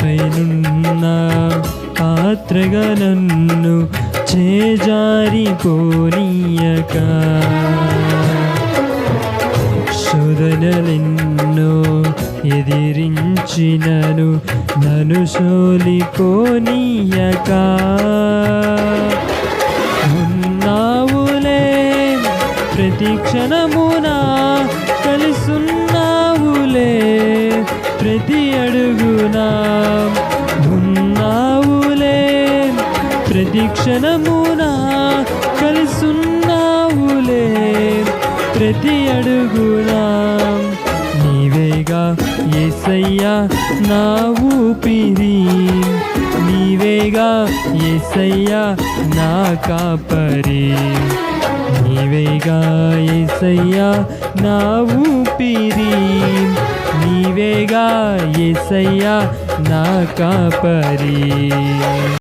పైనున్న పాత్రగా నన్ను చేజారిపోనీయక. శోధనలెన్నో ఎదిరించినను నన్ను సోలిపోనీయక. ఉన్నావులే ప్రతి క్షణమున కలిసున్నావులే ప్రతి అడుగునా. ప్రతి క్షణమున కలుసున్నావులే ప్రతి అడుగునా. నీవేగా ఎసయ్యా నా ఊపిరి. నీవేగా ఎసయ్యా నా కాపరి. నీవేగా ఎసయ్యా నా ఊపిరి. నీవేగా ఎసయ్యా నా కాపరి.